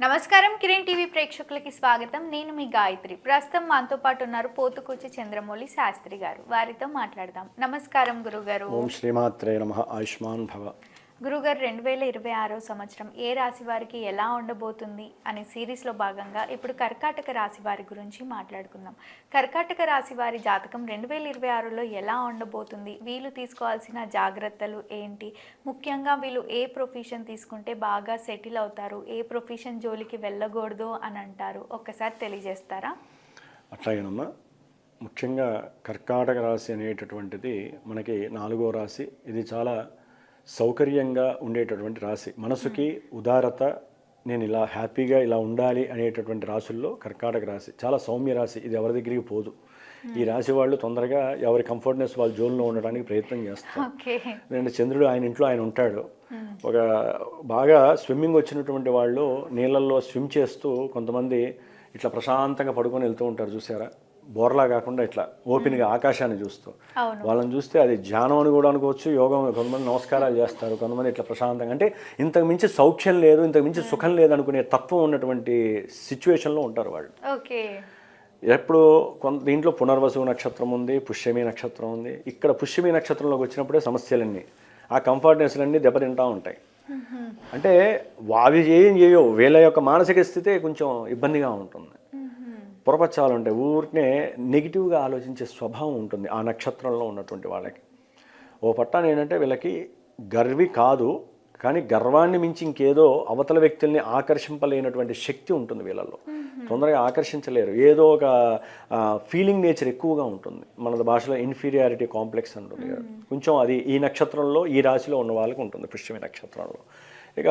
నమస్కారం కిరణ్ టీవీ ప్రేక్షకులకి స్వాగతం. నేను మీ గాయత్రి. ప్రస్తుతం మనతో పాటు ఉన్నారు పోతుకూచి చంద్రమౌళి శాస్త్రి గారు. వారితో మాట్లాడదాం. నమస్కారం గురుగారు. ఓం శ్రీమాత్రే నమ. ఆయుష్మాన్ భవ. గురుగారు రెండు వేల ఇరవై ఆరో సంవత్సరం ఏ రాశి వారికి ఎలా ఉండబోతుంది అనే సిరీస్లో భాగంగా ఇప్పుడు కర్కాటక రాశి వారి గురించి మాట్లాడుకుందాం. కర్కాటక రాశి వారి జాతకం రెండు వేల ఇరవై ఆరులో ఎలా ఉండబోతుంది? వీళ్ళు తీసుకోవాల్సిన జాగ్రత్తలు ఏంటి? ముఖ్యంగా వీళ్ళు ఏ ప్రొఫెషన్ తీసుకుంటే బాగా సెటిల్ అవుతారు? ఏ ప్రొఫెషన్ జోలికి వెళ్ళకూడదు అని అంటారు? ఒక్కసారి తెలియజేస్తారా? అట్లాగేనమ్మా ముఖ్యంగా కర్కాటక రాశి అనేటటువంటిది మనకి నాలుగో రాశి. ఇది చాలా సౌకర్యంగా ఉండేటటువంటి రాశి. మనసుకి ఉదారత నేను ఇలా హ్యాపీగా ఇలా ఉండాలి అనేటటువంటి రాశుల్లో కర్కాటక రాశి. చాలా సౌమ్య రాశి. ఇది ఎవరి దగ్గరికి పోదు. ఈ రాశి వాళ్ళు తొందరగా ఎవరి కంఫర్ట్నెస్ వాళ్ళ జోన్లో ఉండడానికి ప్రయత్నం చేస్తారు. నేను చంద్రుడు ఆయన ఇంట్లో ఆయన ఉంటాడు. ఒక బాగా స్విమ్మింగ్ వచ్చినటువంటి వాళ్ళు నీళ్ళల్లో స్విమ్ చేస్తూ కొంతమంది ఇట్లా ప్రశాంతంగా పడుకొని వెళ్తూ ఉంటారు చూసారా? బోర్లా కాకుండా ఇట్లా ఓపెన్గా ఆకాశాన్ని చూస్తూ. వాళ్ళని చూస్తే అది ధ్యానం అని కూడా అనుకోవచ్చు యోగం కొంతమంది నమస్కారాలు చేస్తారు కొంతమంది ఇట్లా ప్రశాంతంగా. అంటే ఇంతకు మించి సౌఖ్యం లేదు ఇంతకు మించి సుఖం లేదు అనుకునే తత్వం ఉన్నటువంటి సిచ్యువేషన్లో ఉంటారు వాళ్ళు. ఓకే. ఎప్పుడు కొంత దీంట్లో పునర్వసు నక్షత్రం ఉంది పుష్యమి నక్షత్రం ఉంది. ఇక్కడ పుష్యమి నక్షత్రంలోకి వచ్చినప్పుడే సమస్యలన్నీ ఆ కంఫర్ట్నెస్లన్నీ దెబ్బతింటా ఉంటాయి. అంటే అవి ఏం చేయవు వీళ్ళ యొక్క మానసిక స్థితే కొంచెం ఇబ్బందిగా ఉంటుంది. పొరపచ్చాలు ఉంటాయి ఊరికే నెగిటివ్గా ఆలోచించే స్వభావం ఉంటుంది ఆ నక్షత్రంలో ఉన్నటువంటి వాళ్ళకి. ఓ పట్టాన ఏంటంటే వీళ్ళకి గర్వి కాదు కానీ గర్వాన్ని మించి ఇంకేదో అవతల వ్యక్తుల్ని ఆకర్షింపలేనటువంటి శక్తి ఉంటుంది వీళ్ళల్లో. తొందరగా ఆకర్షించలేరు. ఏదో ఒక ఫీలింగ్ నేచర్ ఎక్కువగా ఉంటుంది. మన భాషలో ఇన్ఫీరియారిటీ కాంప్లెక్స్ ఉంటుంది కదా. కొంచెం అది ఈ నక్షత్రంలో ఈ రాశిలో ఉన్న వాళ్ళకి ఉంటుంది పుష్యమి నక్షత్రంలో. ఇక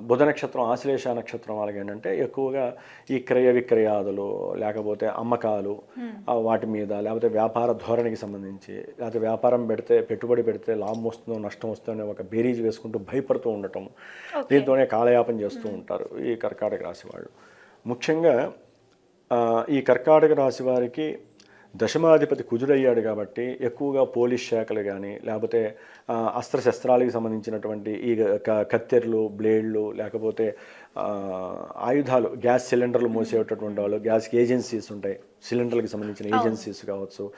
బుధ నక్షత్రం ఆశ్లేష నక్షత్రం వాళ్ళకి ఏంటంటే ఎక్కువగా ఈ క్రయ విక్రయాదులు లేకపోతే అమ్మకాలు వాటి మీద లేకపోతే వ్యాపార ధోరణికి సంబంధించి లేకపోతే వ్యాపారం పెడితే పెట్టుబడి పెడితే లాభం వస్తుందో నష్టం వస్తుందో ఒక బేరీజ్ వేసుకుంటూ భయపడుతూ ఉండటం దీంతోనే కాలయాపన చేస్తూ ఉంటారు ఈ కర్కాటక రాశి వాళ్ళు. ముఖ్యంగా ఈ కర్కాటక రాశి వారికి దశమాధిపతి కుజుడయ్యాడు కాబట్టి ఎక్కువగా పోలీస్ శాఖలు కానీ లేకపోతే అస్త్రశస్త్రాలకు సంబంధించినటువంటి ఈ క- కత్తెరలు బ్లేడ్లు లేకపోతే ఆయుధాలు గ్యాస్ సిలిండర్లు మోసేటటువంటి వాళ్ళు గ్యాస్ ఏజెన్సీస్ ఉంటాయి. సిలిండర్లకు సంబంధించిన ఏజెన్సీస్ కావచ్చు.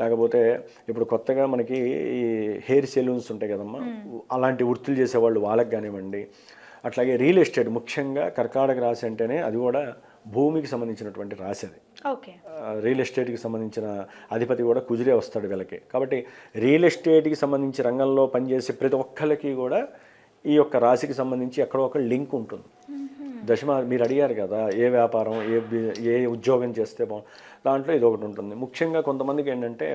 లేకపోతే ఇప్పుడు కొత్తగా మనకి ఈ హెయిర్ సెలూన్స్ ఉంటాయి కదమ్మా. అలాంటి వృత్తులు చేసేవాళ్ళు వాళ్ళకి కానివ్వండి. అట్లాగే రియల్ ఎస్టేట్ ముఖ్యంగా కర్కాటక రాశి అంటేనే అది కూడా భూమికి సంబంధించినటువంటి రాశి అది. రియల్ ఎస్టేట్కి సంబంధించిన అధిపతి కూడా కుదిరే వస్తాడు వీళ్ళకి. కాబట్టి రియల్ ఎస్టేట్కి సంబంధించి రంగంలో పనిచేసే ప్రతి ఒక్కరికి కూడా ఈ యొక్క రాశికి సంబంధించి ఎక్కడో ఒక లింక్ ఉంటుంది. దశమ మీరు అడిగారు కదా ఏ వ్యాపారం ఏ ఏ ఉద్యోగం చేస్తే బాగు దాంట్లో ఇది ఒకటి ఉంటుంది. ముఖ్యంగా కొంతమందికి ఏంటంటే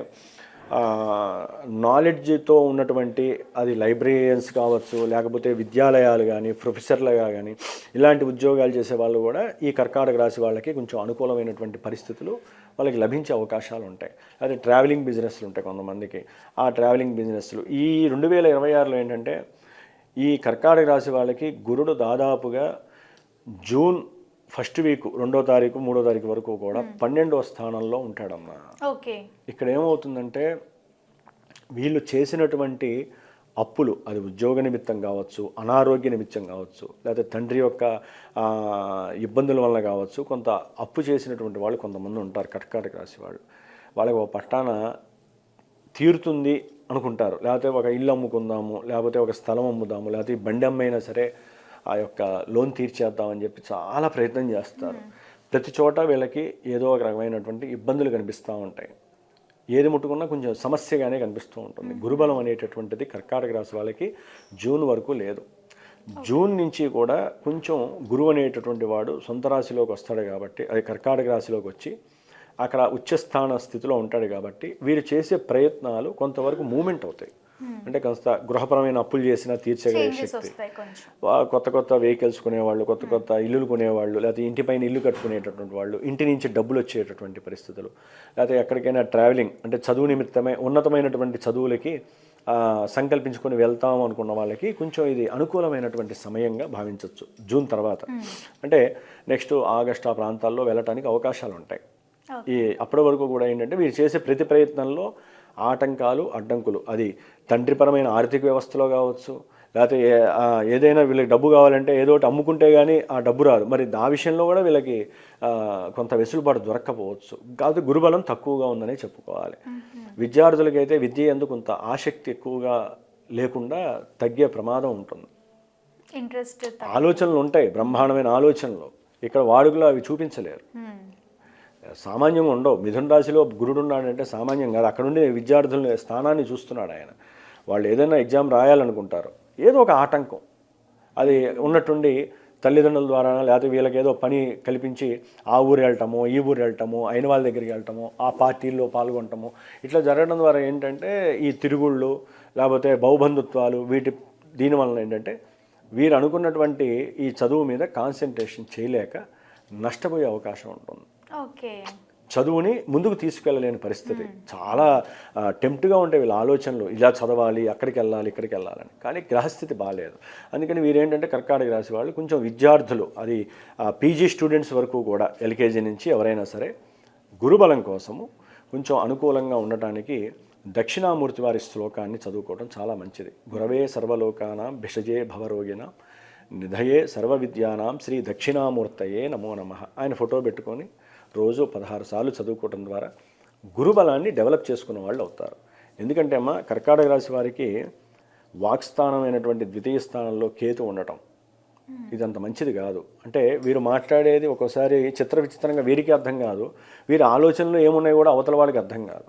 నాలెడ్జ్తో ఉన్నటువంటి అది లైబ్రరియన్స్ కావచ్చు లేకపోతే విద్యాలయాలు కానీ ప్రొఫెసర్లుగా కానీ ఇలాంటి ఉద్యోగాలు చేసే వాళ్ళు కూడా ఈ కర్కాటక రాశి వాళ్ళకి కొంచెం అనుకూలమైనటువంటి పరిస్థితులు వాళ్ళకి లభించే అవకాశాలు ఉంటాయి. అదే ట్రావెలింగ్ బిజినెస్లు ఉంటాయి కొంతమందికి. ఆ ట్రావెలింగ్ బిజినెస్లు ఈ రెండు వేల ఇరవై ఆరులో ఏంటంటే ఈ కర్కాటక రాశి వాళ్ళకి గురుడు దాదాపుగా జూన్ ఫస్ట్ వీక్ రెండో తారీఖు మూడో తారీఖు వరకు కూడా పన్నెండో స్థానంలో ఉంటాడమ్మా. ఓకే. ఇక్కడ ఏమవుతుందంటే వీళ్ళు చేసినటువంటి అప్పులు అది ఉద్యోగ నిమిత్తం కావచ్చు అనారోగ్య నిమిత్తం కావచ్చు లేకపోతే తండ్రి యొక్క ఇబ్బందుల వల్ల కావచ్చు కొంత అప్పు చేసినటువంటి వాళ్ళు కొంతమంది ఉంటారు కర్కాటక రాశి వాళ్ళు. వాళ్ళకి ఒక పట్టాన తీరుతుంది అనుకుంటారు. లేకపోతే ఒక ఇల్లు అమ్ముకుందాము లేకపోతే ఒక స్థలం అమ్ముదాము లేకపోతే ఈ బండి అమ్మైనా సరే ఆ యొక్క లోన్ తీర్చేద్దామని చెప్పి చాలా ప్రయత్నం చేస్తారు. ప్రతి చోట వీళ్ళకి ఏదో ఒక రకమైనటువంటి ఇబ్బందులు కనిపిస్తూ ఉంటాయి. ఏది ముట్టుకున్నా కొంచెం సమస్యగానే కనిపిస్తూ ఉంటుంది. గురుబలం అనేటటువంటిది కర్కాటక రాశి వాళ్ళకి జూన్ వరకు లేదు. జూన్ నుంచి కూడా కొంచెం గురువు అనేటటువంటి వాడు సొంత రాశిలోకి వస్తాడు కాబట్టి అది కర్కాటక రాశిలోకి వచ్చి అక్కడ ఉచ్చస్థాన స్థితిలో ఉంటాడు కాబట్టి వీరు చేసే ప్రయత్నాలు కొంతవరకు మూమెంట్ అవుతాయి. అంటే కొంత గృహపరమైన అప్పులు చేసినా తీర్చగలిగే శక్తి. కొత్త కొత్త వెహికల్స్ కొనేవాళ్ళు కొత్త కొత్త ఇల్లులు కొనేవాళ్ళు లేకపోతే ఇంటిపైన ఇల్లు కట్టుకునేటటువంటి వాళ్ళు ఇంటి నుంచి డబ్బులు వచ్చేటటువంటి పరిస్థితులు. లేకపోతే ఎక్కడికైనా ట్రావెలింగ్ అంటే చదువు నిమిత్తమే ఉన్నతమైనటువంటి చదువులకి సంకల్పించుకొని వెళ్తాం అనుకున్న వాళ్ళకి కొంచెం ఇది అనుకూలమైనటువంటి సమయంగా భావించవచ్చు జూన్ తర్వాత. అంటే నెక్స్ట్ ఆగస్ట్ ఆ ప్రాంతాల్లో వెళ్ళటానికి అవకాశాలు ఉంటాయి ఈ అప్పటి వరకు కూడా ఏంటంటే వీరు చేసే ప్రతి ప్రయత్నంలో ఆటంకాలు అడ్డంకులు. అది తండ్రిపరమైన ఆర్థిక వ్యవస్థలో కావచ్చు లేకపోతే ఏదైనా వీళ్ళకి డబ్బు కావాలంటే ఏదో ఒకటి అమ్ముకుంటే కానీ ఆ డబ్బు రాదు. మరి ఆ విషయంలో కూడా వీళ్ళకి కొంత వెసులుబాటు దొరక్కపోవచ్చు. కాకపోతే గురుబలం తక్కువగా ఉందనే చెప్పుకోవాలి. విద్యార్థులకైతే విద్య ఎందుకు కొంత ఆసక్తి ఎక్కువగా లేకుండా తగ్గే ప్రమాదం ఉంటుంది. ఇంట్రెస్ట్ ఆలోచనలు ఉంటాయి బ్రహ్మాండమైన ఆలోచనలు. ఇక్కడ వాడుకలో అవి చూపించలేరు. సామాన్యంగా ఉండవు. మిథున రాశిలో గురుడు ఉన్నాడంటే సామాన్యం కాదు. అక్కడ ఉండే విద్యార్థుల స్థానాన్ని చూస్తున్నాడు ఆయన. వాళ్ళు ఏదైనా ఎగ్జామ్ రాయాలనుకుంటారు. ఏదో ఒక ఆటంకం. అది ఉన్నట్టుండి తల్లిదండ్రుల ద్వారా లేకపోతే వీళ్ళకి ఏదో పని కల్పించి ఆ ఊరు వెళ్ళటము ఈ ఊరు వెళ్ళటము అయిన వాళ్ళ దగ్గరికి వెళ్ళటము ఆ పార్టీల్లో పాల్గొనటము ఇట్లా జరగడం ద్వారా ఏంటంటే ఈ తిరుగుళ్ళు లేకపోతే బహుబంధుత్వాలు వీటి దీనివలన ఏంటంటే వీరు అనుకున్నటువంటి ఈ చదువు మీద కాన్సన్ట్రేషన్ చేయలేక నష్టపోయే అవకాశం ఉంటుంది. ఓకే. చదువుని ముందుకు తీసుకెళ్ళలేని పరిస్థితి. చాలా టెంప్ట్గా ఉంటాయి వీళ్ళ ఆలోచనలు ఇలా చదవాలి అక్కడికి వెళ్ళాలి ఇక్కడికి వెళ్ళాలని. కానీ గ్రహస్థితి బాగాలేదు అందుకని వీరేంటంటే కర్కాటక రాశి వాళ్ళు కొంచెం విద్యార్థులు అది పీజీ స్టూడెంట్స్ వరకు కూడా ఎల్కేజీ నుంచి ఎవరైనా సరే గురుబలం కోసము కొంచెం అనుకూలంగా ఉండటానికి దక్షిణామూర్తి వారి శ్లోకాన్ని చదువుకోవడం చాలా మంచిది. గురవే సర్వలోకానాం భిషజే భవరోగిన నిధయే సర్వ విద్యానాం శ్రీ దక్షిణామూర్తయే నమో నమ. ఆయన ఫోటో పెట్టుకొని రోజు పదహారు సార్లు చదువుకోవడం ద్వారా గురుబలాన్ని డెవలప్ చేసుకున్న వాళ్ళు అవుతారు. ఎందుకంటే అమ్మ కర్కాటక రాశి వారికి వాక్స్థానమైనటువంటి ద్వితీయ స్థానంలో కేతు ఉండటం ఇదంత మంచిది కాదు. అంటే వీరు మాట్లాడేది ఒక్కోసారి చిత్ర విచిత్రంగా వీరికి అర్థం కాదు. వీరి ఆలోచనలు ఏమున్నాయి కూడా అవతల వాడికి అర్థం కాదు.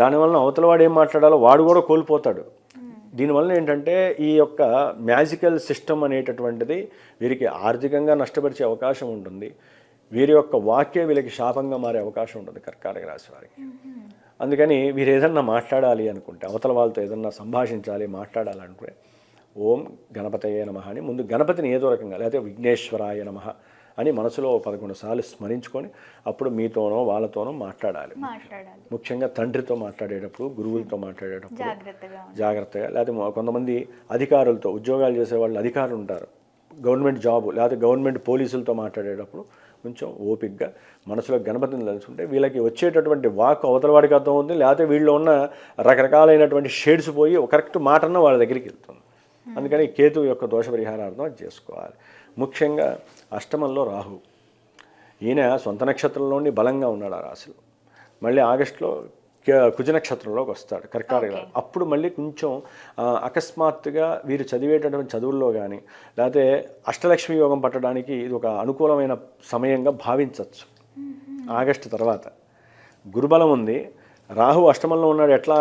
దానివల్ల అవతల వాడు ఏం మాట్లాడాలో వాడు కూడా కోల్పోతాడు. దీనివల్ల ఏంటంటే ఈ యొక్క మ్యాజికల్ సిస్టమ్ అనేటటువంటిది వీరికి ఆర్థికంగా నష్టపరిచే అవకాశం ఉంటుంది. వీరి యొక్క వాక్య వీళ్ళకి శాపంగా మారే అవకాశం ఉంటుంది కర్కాటక రాశి వారికి. అందుకని వీరు ఏదన్నా మాట్లాడాలి అనుకుంటే అవతల వాళ్ళతో ఏదన్నా సంభాషించాలి మాట్లాడాలనుకుంటే ఓం గణపతయే నమ అని ముందు గణపతిని ఏదో రకంగా లేకపోతే విఘ్నేశ్వరాయ నమ అని మనసులో పదకొండు సార్లు స్మరించుకొని అప్పుడు మీతోనో వాళ్ళతోనో మాట్లాడాలి. ముఖ్యంగా తండ్రితో మాట్లాడేటప్పుడు గురువులతో మాట్లాడేటప్పుడు జాగ్రత్తగా లేకపోతే కొంతమంది అధికారులతో ఉద్యోగాలు చేసే వాళ్ళు అధికారులు ఉంటారు. గవర్నమెంట్ జాబు లేకపోతే గవర్నమెంట్ పోలీసులతో మాట్లాడేటప్పుడు కొంచెం ఓపిక్గా మనసులో గణపతిని తలుచుకుంటే వీళ్ళకి వచ్చేటటువంటి వాక్ అవతల వాడికి అర్థం ఉంది లేకపోతే వీళ్ళు ఉన్న రకరకాలైనటువంటి షేడ్స్ పోయి కరెక్ట్ మాటన్న వాళ్ళ దగ్గరికి వెళ్తుంది. అందుకని కేతు యొక్క దోష పరిహారార్థం అది చేసుకోవాలి. ముఖ్యంగా అష్టమంలో రాహు. ఈయన సొంత నక్షత్రంలోని బలంగా ఉన్నాడు ఆ రాశిలో. మళ్ళీ ఆగస్టులో కే- కుజ నక్షత్రంలోకి వస్తాడు కర్కాటక రాశి. అప్పుడు మళ్ళీ కొంచెం అకస్మాత్తుగా వీరు చదివేటటువంటి చదువుల్లో కానీ లేకపోతే అష్టలక్ష్మి యోగం పట్టడానికి ఇది ఒక అనుకూలమైన సమయంగా భావించవచ్చు ఆగస్టు తర్వాత. గురుబలం ఉంది. రాహు అష్టమంలో ఉన్నాడు. ఎట్లా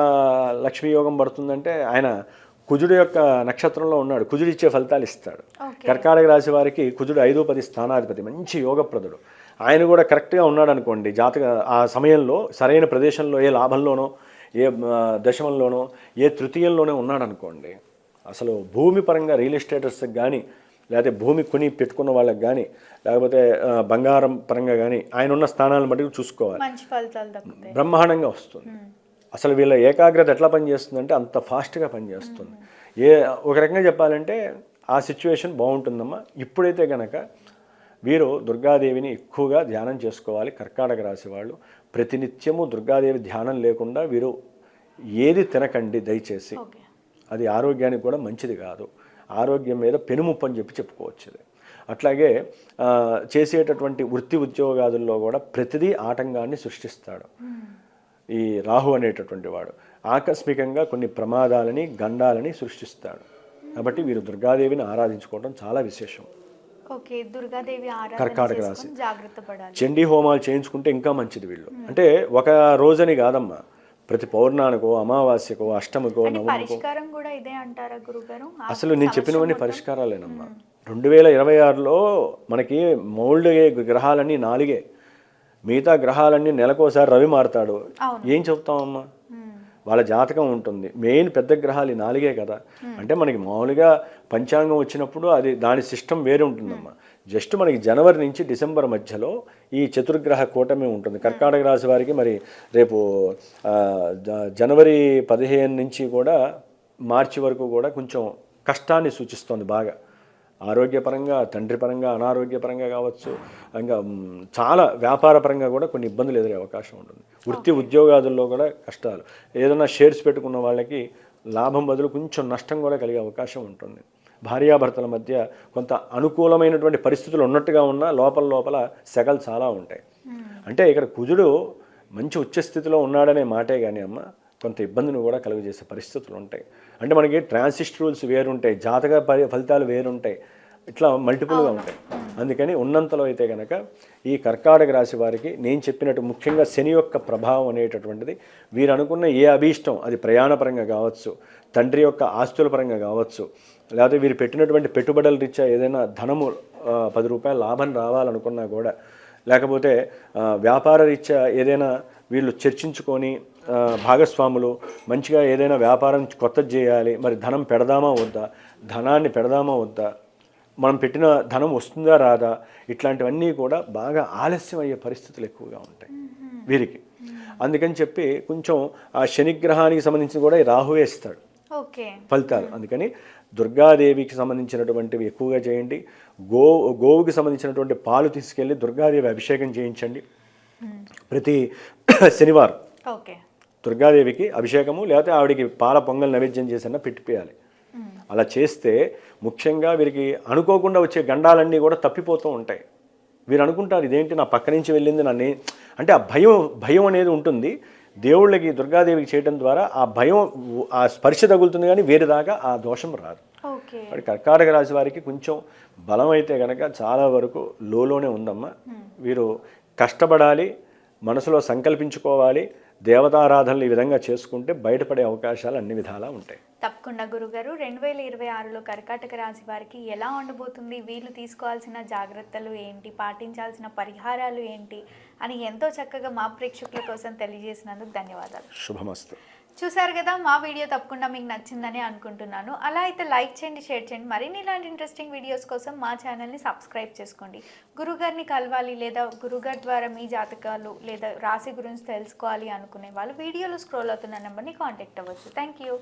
లక్ష్మీ యోగం పడుతుందంటే ఆయన కుజుడు యొక్క నక్షత్రంలో ఉన్నాడు. కుజుడు ఇచ్చే ఫలితాలు ఇస్తాడు. కర్కాటక రాశి వారికి కుజుడు ఐదో పది స్థానాధిపతి. మంచి యోగప్రదుడు. ఆయన కూడా కరెక్ట్గా ఉన్నాడు అనుకోండి జాతక ఆ సమయంలో సరైన ప్రదేశంలో ఏ లాభంలోనో ఏ దశమంలోనో ఏ తృతీయంలోనే ఉన్నాడు అనుకోండి అసలు భూమి పరంగా రియల్ ఎస్టేటర్స్కి కానీ లేకపోతే భూమి కొని పెట్టుకున్న వాళ్ళకి కానీ లేకపోతే బంగారం పరంగా కానీ ఆయన ఉన్న స్థానాలను బట్టి చూసుకోవాలి. బ్రహ్మాండంగా వస్తుంది. అసలు వీళ్ళ ఏకాగ్రత ఎట్లా పనిచేస్తుందంటే అంత ఫాస్ట్గా పనిచేస్తుంది. ఏ ఒక రకంగా చెప్పాలంటే ఆ సిచ్యువేషన్ బాగుంటుందమ్మా. ఇప్పుడైతే కనుక వీరు దుర్గాదేవిని ఎక్కువగా ధ్యానం చేసుకోవాలి. కర్కాటక రాశి వాళ్ళు ప్రతినిత్యము దుర్గాదేవి ధ్యానం లేకుండా వీరు ఏది తినకండి దయచేసి. అది ఆరోగ్యానికి కూడా మంచిది కాదు. ఆరోగ్యం మీద పెనుముప్పు అని చెప్పి చెప్పుకోవచ్చు అట్లాగే చేసేటటువంటి వృత్తి ఉద్యోగాదుల్లో కూడా ప్రతిదీ ఆటంకాన్ని సృష్టిస్తాడు. ఈ రాహు అనేటటువంటి వాడు. ఆకస్మికంగా కొన్ని ప్రమాదాలని గండాలని సృష్టిస్తాడు. కాబట్టి వీరు దుర్గాదేవిని ఆరాధించుకోవడం చాలా విశేషం. ఓకే దుర్గాదేవి ఆరాధన కర్కాటక జాగ్రత్త పడాలి. చండీ హోమాలు చేయించుకుంటే ఇంకా మంచిది వీళ్ళు. అంటే ఒక రోజని కాదమ్మా. ప్రతి పౌర్ణానికో అమావాస్యకో అష్టమికో నవమికో. పరిష్కారం కూడా ఇదే అంటారా గురుగారు? ఆ అసలు నేను చెప్పినవన్నీ పరిష్కారాలేనమ్మా. రెండు వేల ఇరవై ఆరులో మనకి మౌల్డ్ గ్రహాలన్నీ నాలుగే. మిగతా గ్రహాలన్నీ నెలకోసారి రవి మారుతాడు. ఏం చెప్తామమ్మా మ్మ్. వాళ్ళ జాతకం ఉంటుంది. మెయిన్ పెద్ద గ్రహాలు ఈ నాలుగే కదా. అంటే మనకి మామూలుగా పంచాంగం వచ్చినప్పుడు అది దాని సిస్టమ్ వేరే ఉంటుందమ్మా. జస్ట్ మనకి జనవరి నుంచి డిసెంబర్ మధ్యలో ఈ చతుర్గ్రహ కూటమి ఉంటుంది. కర్కాటక రాశి వారికి మరి రేపు జనవరి పదిహేను నుంచి కూడా మార్చి వరకు కూడా కొంచెం కష్టాన్ని సూచిస్తోంది బాగా. ఆరోగ్యపరంగా తండ్రి పరంగా అనారోగ్యపరంగా కావచ్చు ఇంకా చాలా వ్యాపారపరంగా కూడా కొన్ని ఇబ్బందులు ఎదురే అవకాశం ఉంటుంది. వృత్తి ఉద్యోగాదుల్లో కూడా కష్టాలు. ఏదైనా షేర్స్ పెట్టుకున్న వాళ్ళకి లాభం బదులు కొంచెం నష్టం కూడా కలిగే అవకాశం ఉంటుంది. భార్యాభర్తల మధ్య కొంత అనుకూలమైనటువంటి పరిస్థితులు ఉన్నట్టుగా ఉన్నా లోపల లోపల సెగలు చాలా ఉంటాయి. అంటే ఇక్కడ కుజుడు మంచి ఉచ్చస్థితిలో ఉన్నాడనే మాటే కానీ అమ్మ కొంత ఇబ్బందిని కూడా కలుగజేసే పరిస్థితులు ఉంటాయి. అంటే మనకి ట్రాన్సిస్ట్ రూల్స్ వేరుంటాయి జాతక ఫలితాలు వేరుంటాయి. ఇట్లా మల్టిపుల్గా ఉంటాయి. అందుకని ఉన్నంతలో అయితే కనుక ఈ కర్కాటక రాశి వారికి నేను చెప్పినట్టు ముఖ్యంగా శని యొక్క ప్రభావం అనేటటువంటిది వీరు అనుకున్న ఏ అభీష్టం అది ప్రయాణపరంగా కావచ్చు తండ్రి యొక్క ఆస్తుల పరంగా కావచ్చు లేకపోతే వీరు పెట్టినటువంటి పెట్టుబడుల రీత్యా ఏదైనా ధనము పది రూపాయల లాభం రావాలనుకున్నా కూడా లేకపోతే వ్యాపార రీత్యా ఏదైనా వీళ్ళు చర్చించుకొని భాగస్వాములు మంచిగా ఏదైనా వ్యాపారం కొత్తది చేయాలి మరి ధనం పెడదామా వద్దా? ధనాన్ని పెడదామా వద్దా? మనం పెట్టిన ధనం వస్తుందా రాదా? ఇట్లాంటివన్నీ కూడా బాగా ఆలస్యం అయ్యే పరిస్థితులు ఎక్కువగా ఉంటాయి వీరికి. అందుకని చెప్పి కొంచెం ఆ శనిగ్రహానికి సంబంధించి కూడా ఈ రాహువే ఇస్తాడు. ఓకే. ఫలితాలు. అందుకని దుర్గాదేవికి సంబంధించినటువంటివి ఎక్కువగా చేయండి. గో గోవుకి సంబంధించినటువంటి పాలు తీసుకెళ్ళి దుర్గాదేవి అభిషేకం చేయించండి. ప్రతి శనివారం. ఓకే. దుర్గాదేవికి అభిషేకము లేకపోతే ఆవిడికి పాల పొంగల్ నైవేద్యం చేసన్నా పెట్టిపోయాలి. అలా చేస్తే ముఖ్యంగా వీరికి అనుకోకుండా వచ్చే గండాలన్నీ కూడా తప్పిపోతూ ఉంటాయి. వీరు అనుకుంటారు ఇదేంటి నా పక్క నుంచి వెళ్ళింది నన్ను అంటే ఆ భయం భయం అనేది ఉంటుంది. దేవుళ్ళకి దుర్గాదేవికి చేయడం ద్వారా ఆ భయం ఆ స్పర్శ తగులుతుంది కానీ వేరే దాకా ఆ దోషం రాదు. మరి కర్కాటక రాశి వారికి కొంచెం బలం అయితే కనుక చాలా వరకు లోలోనే ఉందమ్మా. వీరు కష్టపడాలి మనసులో సంకల్పించుకోవాలి దేవతారాధనలు ఈ విధంగా చేసుకుంటే బయటపడే అవకాశాలు అన్ని విధాలా ఉంటాయి. తప్పకుండా గురుగారు. రెండు వేల ఇరవై ఆరులో కర్కాటక రాశి వారికి ఎలా ఉండబోతుంది? వీళ్ళు తీసుకోవాల్సిన జాగ్రత్తలు ఏంటి? పాటించాల్సిన పరిహారాలు ఏంటి? అని ఎంతో చక్కగా మా ప్రేక్షకుల కోసం తెలియజేసినందుకు ధన్యవాదాలు. శుభమస్తు. చూసారు కదా మా వీడియో తప్పకుండా మీకు నచ్చిందని అనుకుంటున్నాను. అలా అయితే లైక్ చేయండి షేర్ చేయండి. మరిన్ని ఇలాంటి ఇంట్రెస్టింగ్ వీడియోస్ కోసం మా ఛానల్ని సబ్స్క్రైబ్ చేసుకోండి. గురుగారిని కలవాలి లేదా గురుగారి ద్వారా మీ జాతకాలు లేదా రాశి గురించి తెలుసుకోవాలి అనుకునే వాళ్ళు వీడియోలో స్క్రోల్ అవుతున్న నెంబర్ని కాంటాక్ట్ అవ్వచ్చు. Thank you